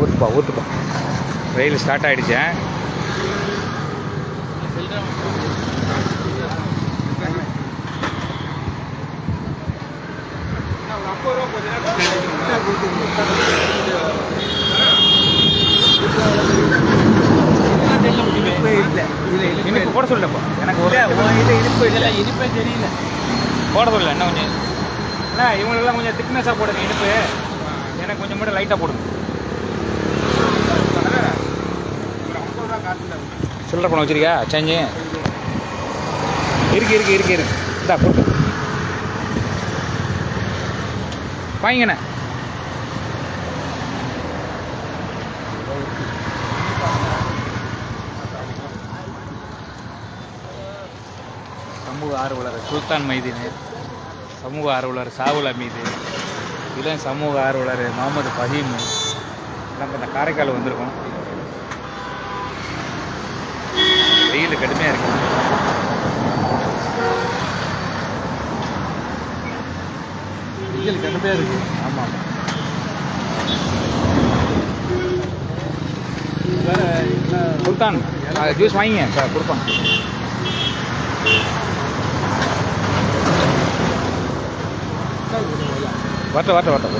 ஊற்றுப்பா ஊற்றுப்பா வெயில் ஸ்டார்ட் ஆகிடுச்சே இனிப்பு போட சொல்லப்பா எனக்கு ஒரு இனிப்பே தெரியல. போட சொல்லல என்ன கொஞ்சம்? அண்ணா இவங்களுக்கெல்லாம் கொஞ்சம் திக்னஸாக போடுங்க இனிப்பு. எனக்கு கொஞ்சம் மட்டும் லைட்டாக போடுங்க. சில்லற பணம் வச்சிருக்கியா? சேஞ்சு? இருக்கு இருக்கு இருக்கு இருக்கு. இந்தா போட்டு. வாங்கிங்கண்ணே சமூக ஆர்வலர் சுல்தான் மைதீன். சமூக ஆர்வலர் சாவுல் அமீது இளம் சமூக ஆர்வலர் முகமது ஃபஹீம். நம்ம இந்த காரைக்கால் வந்திருக்கோம். வெயில் கடுமையாக இருக்கு. வெயில் கடுமையா இருக்கு. ஆமாம் என்ன? சுல்தான் ஜூஸ் வாங்கிங்க. சார் கொடுப்பாங்க வரட்ட வரட்ட வரட்ட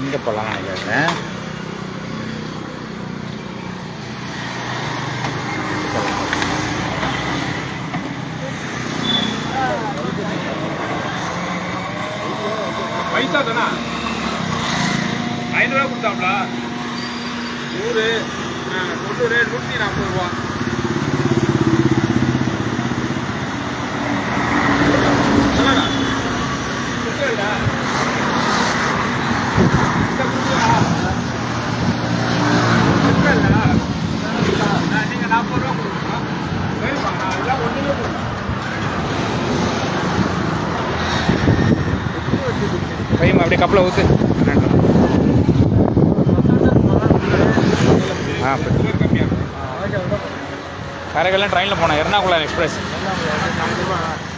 இங்கே போகலாம் நினைக்கிறேன் பைசா தானா? ஐநூறுரூவா கொடுத்தாப்ல? நூறு. தொண்ணூறு நூற்றி நாற்பது ரூபா. அப்படியே கப்பலை ஊற்று ஆ காரைக்கால்லாம் ட்ரெயினில் போனோம். எர்ணாகுளம் எக்ஸ்பிரஸ்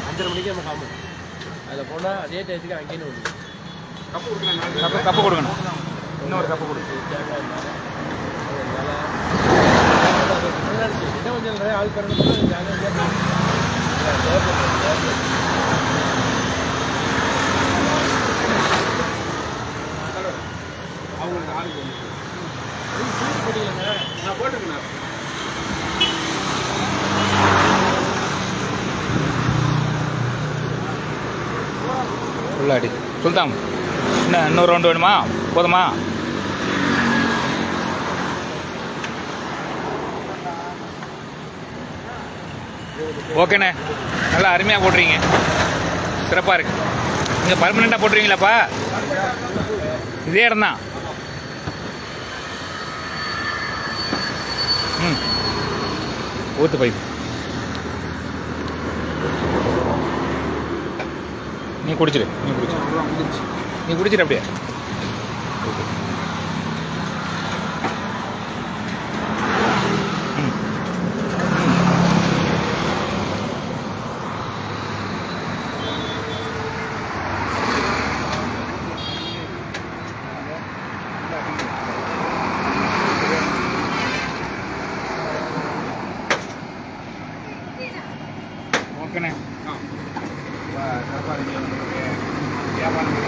அஞ்சரை மணிக்கு நம்ம காமு அதில் போனால் அதே டயத்துக்கு அங்கேயே வந்து கப்பு கொடுக்கலாம் கப்பு கப்பு கொடுக்கணும். இன்னொரு கப்பு கொடு கொஞ்சம் நிறைய ஆள் பிறகு உள்ளாடி. சுல்தான் என்ன இன்னொரு ரவுண்டு வேணுமா? போதுமா? ஓகேண்ணே. நல்லா அருமையாக போட்டுறீங்க சிறப்பாக இருக்கு. நீங்கள் பர்மனெண்ட்டாக போட்டுருவீங்களாப்பா? இதே இடம் தான் ம். ஊத்து பைப் நீ குடிச்சிரு நீ குடிச்சிரு நீ குடிச்சிரு அப்படியே. ஓகேண்ணே சிறப்பாக இருக்கு வியாபாரம்